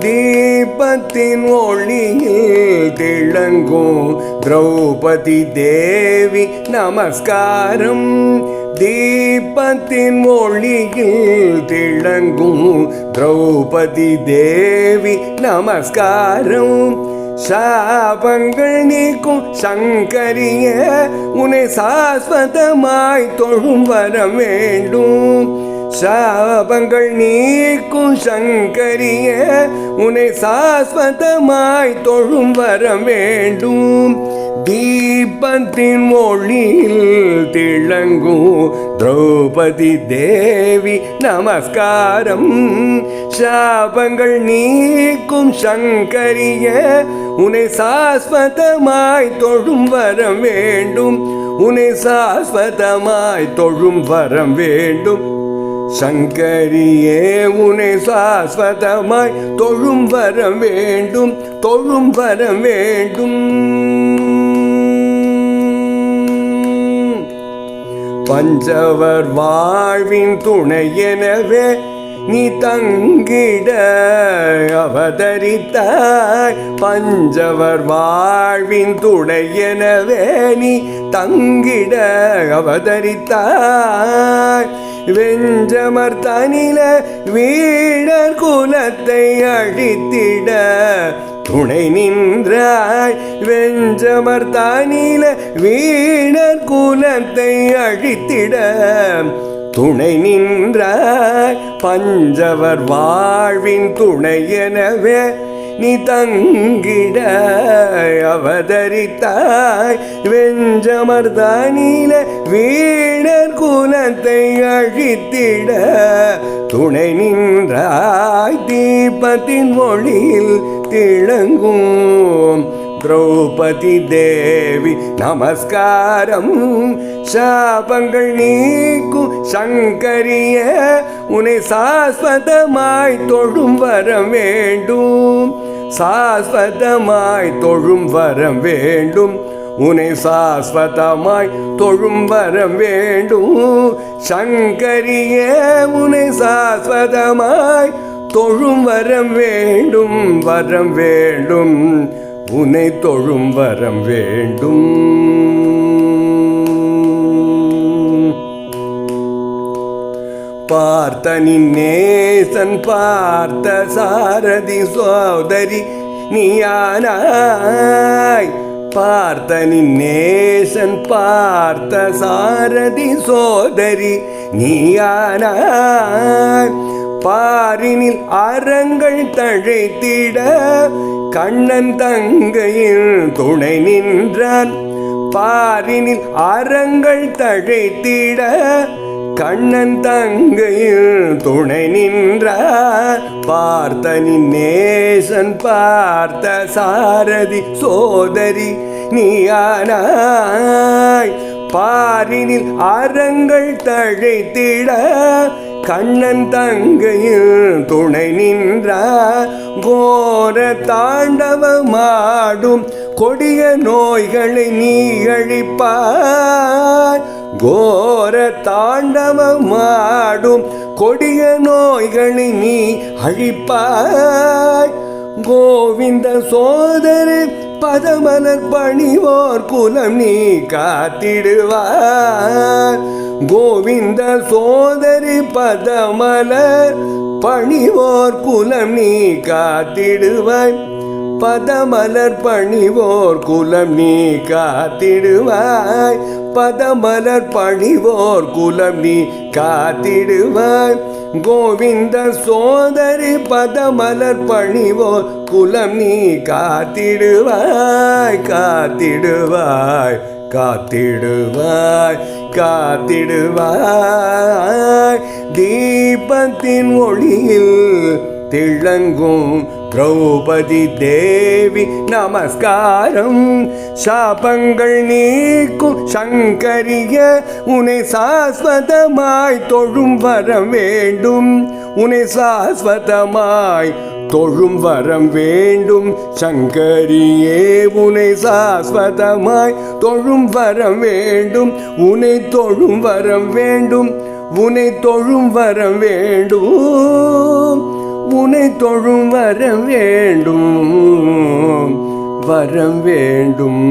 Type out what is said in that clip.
தீபத்தின் ஒளியில் திளங்கும் திரௌபதி தேவி நமஸ்காரம். தீபத்தின் ஒளியில் திளங்கும் திரௌபதி தேவி நமஸ்காரம். சாபங்கள் நீக்கும் சங்கரிய உன்னை சாஸ்வதமாய் தொழும் வர வேண்டும். சாபங்கள் நீக்கும் சங்கரிய உன்னை சாஸ்வதமாய் தொழும் வர வேண்டும். தீபத்தின் மொழியில் திளங்கும் திரௌபதி தேவி நமஸ்காரம். சாபங்கள் நீக்கும் சங்கரிய உன்னை சாஸ்வதமாய் தொழும் வர வேண்டும். உன்னை சாஸ்வதமாய் தொழும் வரம் வேண்டும். சங்கரியே உனை சாஸ்வதமாய் தொழும் வர வேண்டும் தொழும் வர வேண்டும். பஞ்சவர் வாழ்வின் துணை எனவே நீ தங்கிட அவதரித்தாய். பஞ்சவர் வாழ்வின் துணை எனவே நீ தங்கிட அவதரித்தாய். வெஞ்சமர் தனில வீடர் குலத்தை அழித்திட துணை நின்றாய். வெஞ்சமர் தானில வீடர் குலத்தை அழித்திட துணை நின்றாய். பஞ்சவர் வாழ்வின் துணை எனவே நீ தங்கிட அவதரித்தாய். வெஞ்சமர்தானில வீணர் குலத்தை அழித்திட துணை நின்றாய். தீபத்தின் மொழியில் திளங்கும் திரௌபதி தேவி நமஸ்காரம். சாபங்கள் நீக்கும் சங்கரிய உன்னை சாஸ்வதமாய் தொழும் வர வேண்டும். சாஸ்வதமாய் தொழும் வரம் வேண்டும். உனை சாஸ்வதமாய் தொழும் வரம் வேண்டும். சங்கரியே உனை சாஸ்வதமாய் தொழும் வரம் வேண்டும் வரம் வேண்டும். உனை தொழும் வரம் வேண்டும். பார்த்த நேசன் பார்த்த சாரதி சோதரி நீயானாய். பார்த்த நேசன் பார்த்த சாரதி சோதரி நீயானாய். பாரினில் அறங்கள் தழைத்திட கண்ணன் தங்கையில் துணை நின்றான். பாரினில் அறங்கள் தழைத்திட கண்ணன் தங்கையில் துணை நின்றார் பார்த்தனின் நேசன் பார்த்த சாரதி சோதரி நீயானாய். பாரினில் அறங்கள் தழைத்திட கண்ணன் தங்கையில் துணை நின்றார் கோர தாண்டவமாடும் கொடிய நோய்களை நீ அழிப்பாய். கோர தாண்டவமாடும் கொடிய நோய்களை நீ அழிப்பாய். கோவிந்த சோதர பதமலர் பணிவோர் குலம் நீ காத்திடுவார் கோவிந்த சோதரி பதமலர் பணிவோர் குலம் நீ காத்திடுவாய். பதமலர் பணிவோர் குலம் நீ காத்திடுவாய். பதமலர் பணிவோர் குலம் நீ காத்திடுவாய். கோவிந்த சோதரி பதமலர் பணிவோர் குலம் நீ காத்திடுவாய். காத்திடுவாய் காத்திடுவாய் காத்திடுவாய். தீபத்தின் ஒளியில் திளங்கும் திரௌபதி தேவி நமஸ்காரம். சாபங்கள் நீக்கும் சங்கரிய உனை சாஸ்வதமாய் தொழும் வரம் வேண்டும். உனை சாஸ்வதமாய் தொழும் வரம் வேண்டும். சங்கரியே உனை சாஸ்வதமாய் தொழும் வரம் வேண்டும். உனை தொழும் வரம் வேண்டும். உனை தொழும் வரம் வேண்டும். உனை தொழும் வர வேண்டும் வரம் வேண்டும்.